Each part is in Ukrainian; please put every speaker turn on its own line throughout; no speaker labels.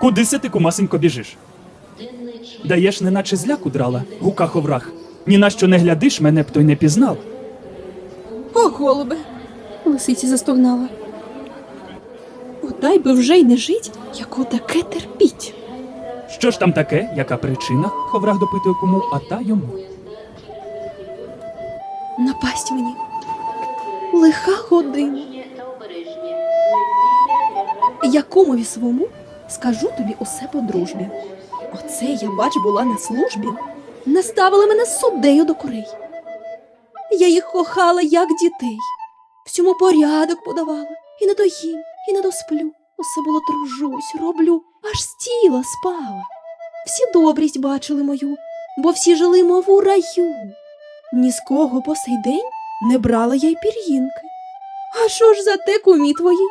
Куди си ти, кумасенько, біжиш? Даєш, неначе зляку драла, гука ховрах. Ні на що не глядиш, мене б той не пізнав.
О, голубе. Лисиця застогнала. Бодай би вже й не жить, як отаке терпіть.
Що ж там таке, яка причина? Ховрах допитує кому, а та йому.
Напасть мені. Лиха година. Якомові свому скажу тобі усе по дружбі. Оце я, бач, була на службі, наставили мене суддею до курей. Я їх кохала, як дітей, всьому порядок подавала, і не доїм, і не досплю. Усе було тружусь, роблю, аж з тіла спала. Всі добрість бачили мою, бо всі жили, мов у раю. Ні з кого по сей день не брала я й пір'їнки. А що ж за те кумі твої?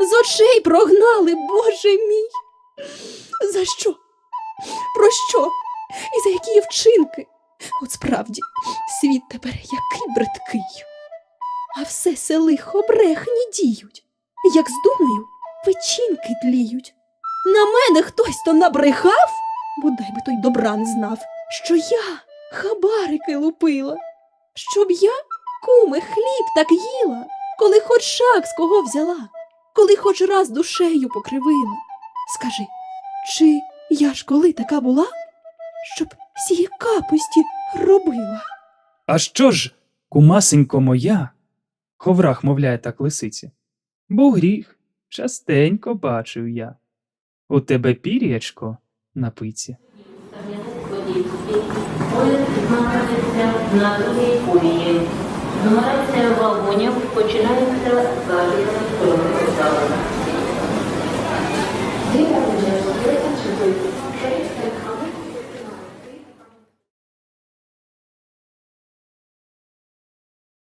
З очей прогнали, Боже мій. За що? Про що? І за які вчинки? От справді, світ тепер який бридкий. А все се лихо брехні діють. Як здумаю, печінки тліють. На мене хтось то набрехав, бодай би той добра не знав, що я хабарики лупила, щоб я, куме, хліб так їла, коли хоч шаг з кого взяла, коли хоч раз душею покривила. Скажи, чи я ж коли така була, щоб сії капусті робила?
А що ж, кумасенько моя? Ховрах мовляє так лисиці. Бо гріх, частенько бачив я. У тебе пір'ячко на пиці.
На другій колії. Нумерація вагонів починається з Thank you.